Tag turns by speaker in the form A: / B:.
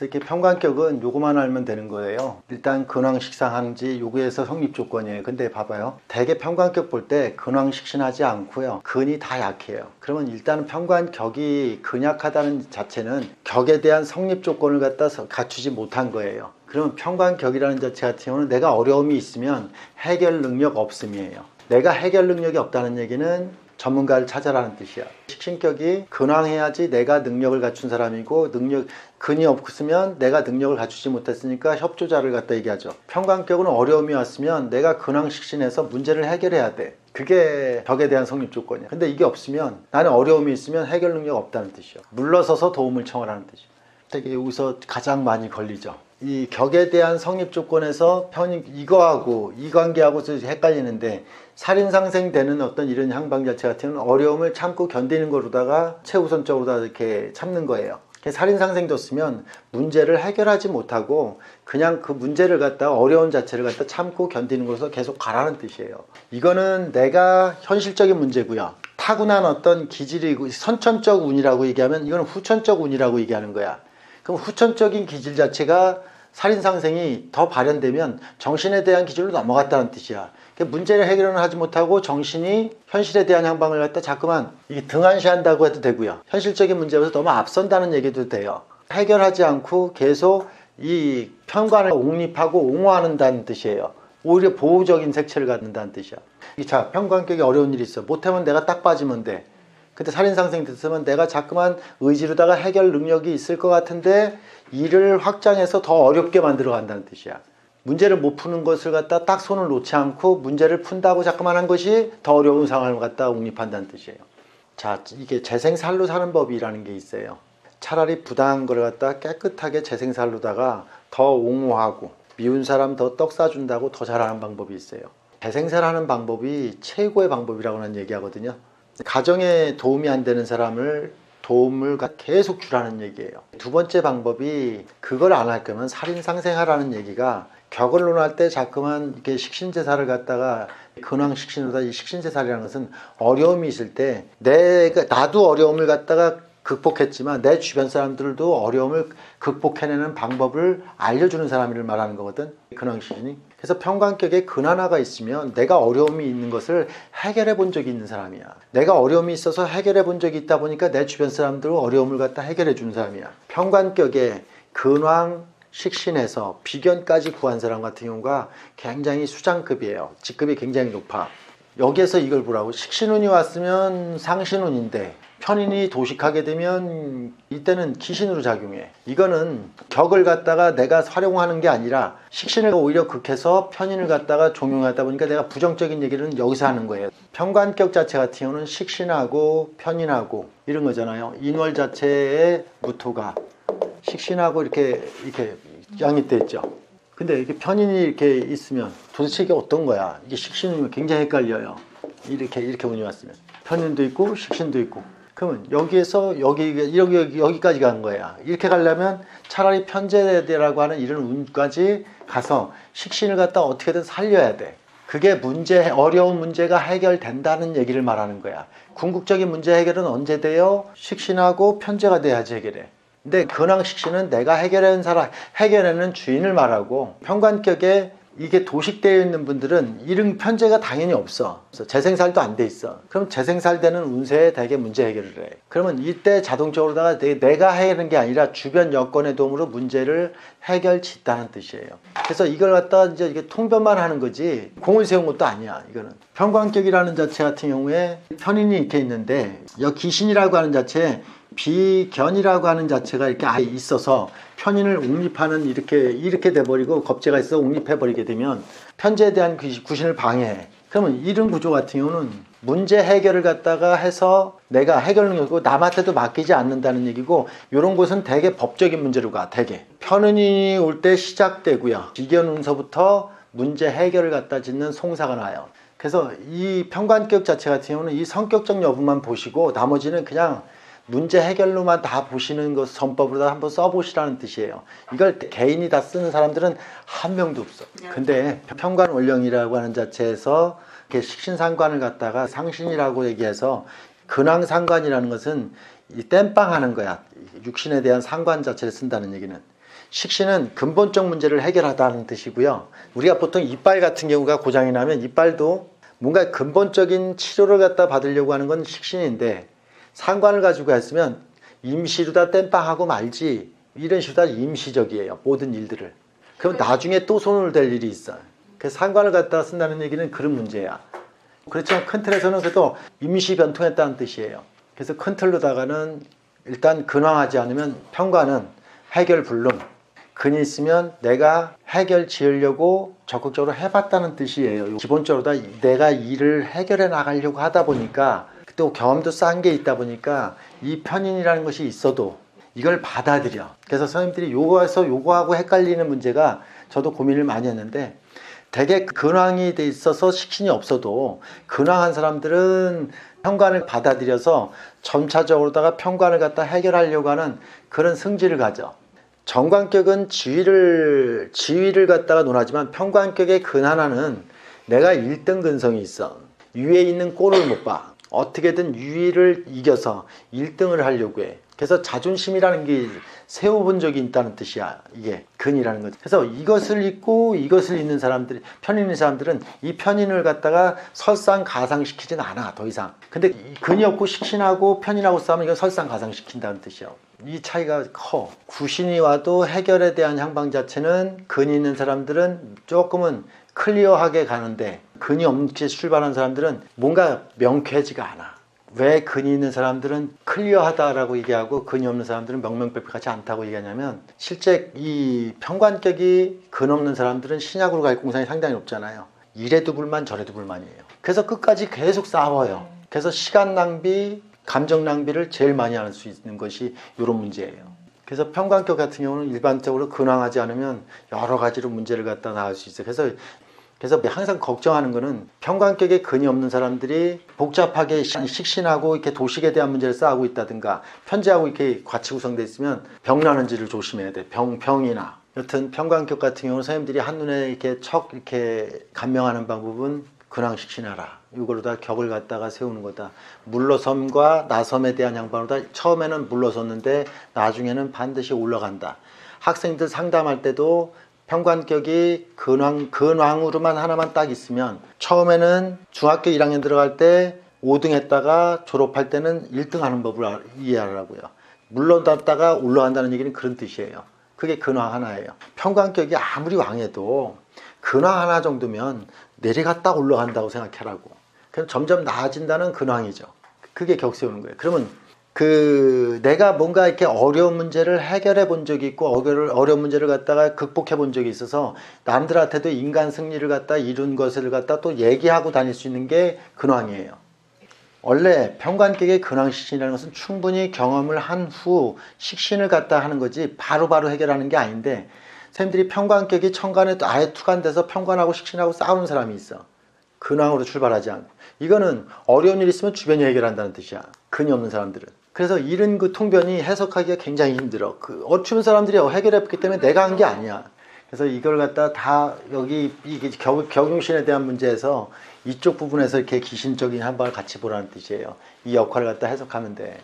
A: 그래서 이렇게 평관격은 요거만 알면 되는 거예요. 일단 근황식상하는지 요구에서 성립 조건이에요. 근데 봐봐요. 대개 평관격 볼 때 근황식신하지 않고요. 근이 다 약해요. 그러면 일단은 평관격이 근약하다는 자체는 격에 대한 성립 조건을 갖다 서- 갖추지 못한 거예요. 그러면 평관격이라는 자체 같은 경우는 내가 어려움이 있으면 해결 능력 없음이에요. 내가 해결 능력이 없다는 얘기는 전문가를 찾아라는 뜻이야. 식신격이 근황해야지 내가 능력을 갖춘 사람이고 능력 근이 없으면 내가 능력을 갖추지 못했으니까 협조자를 갖다 얘기하죠. 평관격은 어려움이 왔으면 내가 근황 식신해서 문제를 해결해야 돼. 그게 벽에 대한 성립 조건이야. 근데 이게 없으면 나는 어려움이 있으면 해결 능력 없다는 뜻이요. 물러서서 도움을 청하라는 뜻이요. 되게 여기서 가장 많이 걸리죠. 이 격에 대한 성립 조건에서 편이 이거하고 이 관계하고 좀 헷갈리는데 살인 상생되는 어떤 이런 향방 자체 같은 어려움을 참고 견디는 거로다가 최우선적으로 다 이렇게 참는 거예요. 살인 상생됐으면 문제를 해결하지 못하고 그냥 그 문제를 갖다가 어려운 자체를 갖다 참고 견디는 것으로 계속 가라는 뜻이에요. 이거는 내가 현실적인 문제고요. 타고난 어떤 기질이고 선천적 운이라고 얘기하면 이거는 후천적 운이라고 얘기하는 거야. 그럼 후천적인 기질 자체가 살인상생이 더 발현되면 정신에 대한 기질로 넘어갔다는 뜻이야. 그 문제를 해결은 하지 못하고 정신이 현실에 대한 향방을 갖다 자꾸만 이게 등한시한다고 해도 되고요. 현실적인 문제에서 너무 앞선다는 얘기도 돼요. 해결하지 않고 계속 이 편관을 옹립하고 옹호하는다는 뜻이에요. 오히려 보호적인 색채를 갖는다는 뜻이야. 이 자, 편관격이 어려운 일이 있어. 못하면 내가 딱 빠지면 돼. 근데 살인상생 됐으면 내가 자꾸만 의지로다가 해결 능력이 있을 것 같은데 일을 확장해서 더 어렵게 만들어 간다는 뜻이야. 문제를 못 푸는 것을 갖다 딱 손을 놓지 않고 문제를 푼다고 자꾸만 한 것이 더 어려운 상황을 갖다 옹립한다는 뜻이에요. 자, 이게 재생살로 사는 법이라는 게 있어요. 차라리 부당한 걸 갖다 깨끗하게 재생살로다가 더 옹호하고 미운 사람 더 떡 싸준다고 더 잘하는 방법이 있어요. 재생살하는 방법이 최고의 방법이라고 는 얘기하거든요. 가정에 도움이 안 되는 사람을 도움을 계속 주라는 얘기예요. 두 번째 방법이 그걸 안 할 거면 살인 상생하라는 얘기가 격을 논할 때 자꾸만 이렇게 식신제사를 갖다가 근황 식신으로다 이 식신제사라는 것은 어려움이 있을 때 내가 나도 어려움을 갖다가 극복했지만 내 주변 사람들도 어려움을 극복해내는 방법을 알려주는 사람을 말하는 거거든 근황식신이. 그래서 평관격에 근하나가 있으면 내가 어려움이 있는 것을 해결해 본 적이 있는 사람이야. 내가 어려움이 있어서 해결해 본 적이 있다 보니까 내 주변 사람들은 어려움을 갖다 해결해 주는 사람이야. 평관격에 근황 식신에서 비견까지 구한 사람 같은 경우가 굉장히 수장급이에요. 직급이 굉장히 높아. 여기에서 이걸 보라고. 식신운이 왔으면 상신운인데 편인이 도식하게 되면 이때는 기신으로 작용해. 이거는 격을 갖다가 내가 활용하는 게 아니라 식신을 오히려 극해서 편인을 갖다가 종용하다 보니까 내가 부정적인 얘기를 여기서 하는 거예요. 편관격 자체 같은 경우는 식신하고 편인하고 이런 거잖아요. 인월 자체의 무토가 식신하고 이렇게 이렇게 양립돼 있죠. 근데 이렇게 편인이 이렇게 있으면 도대체 이게 어떤 거야? 이게 식신이면 굉장히 헷갈려요. 이렇게 이렇게 운이 왔으면 편인도 있고 식신도 있고 그러면 여기에서 여기 여기 여기 여기까지 간 거야. 이렇게 가려면 차라리 편제대라고 하는 이런 운까지 가서 식신을 갖다 어떻게든 살려야 돼. 그게 문제 어려운 문제가 해결된다는 얘기를 말하는 거야. 궁극적인 문제 해결은 언제 돼요? 식신하고 편제가 돼야지 해결해. 근데 근황 식신은 내가 해결하는 사람 해결하는 주인을 말하고 평관격에 이게 도식되어 있는 분들은 이름 편제가 당연히 없어. 그래서 재생살도 안 돼 있어. 그럼 재생살되는 운세에 대개 문제 해결을 해. 그러면 이때 자동적으로다가 내- 내가 해결하는 게 아니라 주변 여건의 도움으로 문제를 해결 짓다는 뜻이에요. 그래서 이걸 갖다가 이제 이게 통변만 하는 거지 공을 세운 것도 아니야. 이거는 평관격이라는 자체 같은 경우에 편인이 이렇게 있는데 여 귀신이라고 하는 자체 비견이라고 하는 자체가 이렇게 아예 있어서 편인을 옹립하는 이렇게 이렇게 돼버리고 겁재가 있어 옹립해 버리게 되면 편제에 대한 귀- 구신을 방해해. 그러면 이런 구조 같은 경우는 문제 해결을 갖다가 해서 내가 해결 능력이고 남한테도 맡기지 않는다는 얘기고 이런 곳은 대개 법적인 문제로 가 대개 편인이 올 때 시작되고요. 비견 운서부터 문제 해결을 갖다 짓는 송사가 나요. 그래서 이 평관격 자체 같은 경우는 이 성격적 여부만 보시고 나머지는 그냥 문제 해결로만 다 보시는 것 전법으로 한번 써보시라는 뜻이에요. 이걸 개인이 다 쓰는 사람들은 한 명도 없어. 근데 평관 원령이라고 하는 자체에서 이렇게 식신상관을 갖다가 상신이라고 얘기해서 근황상관이라는 것은 이 땜빵 하는 거야. 육신에 대한 상관 자체를 쓴다는 얘기는. 식신은 근본적 문제를 해결하다는 뜻이고요. 우리가 보통 이빨 같은 경우가 고장이 나면 이빨도 뭔가 근본적인 치료를 갖다 받으려고 하는 건 식신인데 상관을 가지고 했으면 임시로다 땜빵하고 말지 이런 식으로 다 임시적이에요. 모든 일들을. 그럼 나중에 또 손을 댈 일이 있어요. 그래서 상관을 갖다 쓴다는 얘기는 그런 문제야. 그렇지만 큰 틀에서는 그래도 임시 변통했다는 뜻이에요. 그래서 큰 틀로다가는 일단 근황하지 않으면 평가는 해결 불능. 근이 있으면 내가 해결 지으려고 적극적으로 해봤다는 뜻이에요. 기본적으로 다 내가 일을 해결해 나가려고 하다 보니까 또 경험도 쌓은 게 있다 보니까 이 편인이라는 것이 있어도 이걸 받아들여. 그래서 선생님들이 요거에서 요거하고 헷갈리는 문제가 저도 고민을 많이 했는데 되게 근황이 돼 있어서 식신이 없어도 근황한 사람들은 평관을 받아들여서 점차적으로다가 평관을 갖다 해결하려고 하는 그런 승질을 가져. 정관격은 지위를 지위를 갖다가 논하지만 평관격의 근하나는 내가 1등 근성이 있어. 위에 있는 꼴을 못 봐. 어떻게든 위를 이겨서 1등을 하려고 해. 그래서 자존심이라는 게 세워본 적이 있다는 뜻이야. 이게 근이라는 것. 그래서 이것을 잊고 이것을 잊는 사람들이 편인인 사람들은 이 편인을 갖다가 설상 가상시키진 않아 더 이상. 근데 이 근이 없고 식신하고 편인하고 싸우면 이건 설상 가상시킨다는 뜻이야. 이 차이가 커. 구신이 와도 해결에 대한 향방 자체는 근이 있는 사람들은 조금은 클리어하게 가는데 근이 없이 출발한 사람들은 뭔가 명쾌하지가 않아. 왜 근이 있는 사람들은 클리어하다라고 얘기하고 근이 없는 사람들은 명명백백하지 않다고 얘기하냐면 실제 이 평관격이 근 없는 사람들은 신약으로 갈 공산이 상당히 높잖아요. 이래도 불만 저래도 불만이에요. 그래서 끝까지 계속 싸워요. 그래서 시간 낭비, 감정 낭비를 제일 많이 할 수 있는 것이 이런 문제예요. 그래서 평관격 같은 경우는 일반적으로 근황하지 않으면 여러 가지로 문제를 갖다 나올 수 있어요. 그래서 그래서 항상 걱정하는 거는 평관격에 근이 없는 사람들이 복잡하게 식신하고 이렇게 도식에 대한 문제를 쌓고 있다든가 편제하고 이렇게 과치 구성돼 있으면 병나는지를 조심해야 돼. 병 병이나 여튼 평관격 같은 경우는 선생님들이 한눈에 이렇게 척 이렇게 감명하는 방법은 근황식 신하라. 이걸로 다 격을 갖다가 세우는 거다. 물러섬과 나섬에 대한 양반으로 다 처음에는 물러섰는데 나중에는 반드시 올라간다. 학생들 상담할 때도 평관격이 근황, 근황으로만 하나만 딱 있으면 처음에는 중학교 1학년 들어갈 때 5등 했다가 졸업할 때는 1등 하는 법을 아- 이해하라고요. 물러났다가 올라간다는 얘기는 그런 뜻이에요. 그게 근황 하나예요. 평관격이 아무리 왕해도 근황 하나 정도면 내려갔다 올라간다고 생각하라고. 그럼 점점 나아진다는 근황이죠. 그게 격 세우는 거예요. 그러면 그 내가 뭔가 이렇게 어려운 문제를 해결해 본 적이 있고 어려운 문제를 갖다가 극복해 본 적이 있어서 남들한테도 인간 승리를 갖다 이룬 것을 갖다 또 얘기하고 다닐 수 있는 게 근황이에요. 원래 평관격의 근황식신이라는 것은 충분히 경험을 한 후 식신을 갖다 하는 거지 바로바로 해결하는 게 아닌데 선생님들이 평관격이 천간에 또 아예 투간돼서 평관하고 식신하고 싸우는 사람이 있어. 근황으로 출발하지 않고 이거는 어려운 일 있으면 주변이 해결한다는 뜻이야. 근이 없는 사람들은. 그래서 이런 그 통변이 해석하기가 굉장히 힘들어. 그 어추운 사람들이 해결했기 때문에 내가 한 게 아니야. 그래서 이걸 갖다 다 여기 이게 격, 격용신에 대한 문제에서 이쪽 부분에서 이렇게 기신적인 한방을 같이 보라는 뜻이에요. 이 역할을 갖다 해석하면 돼.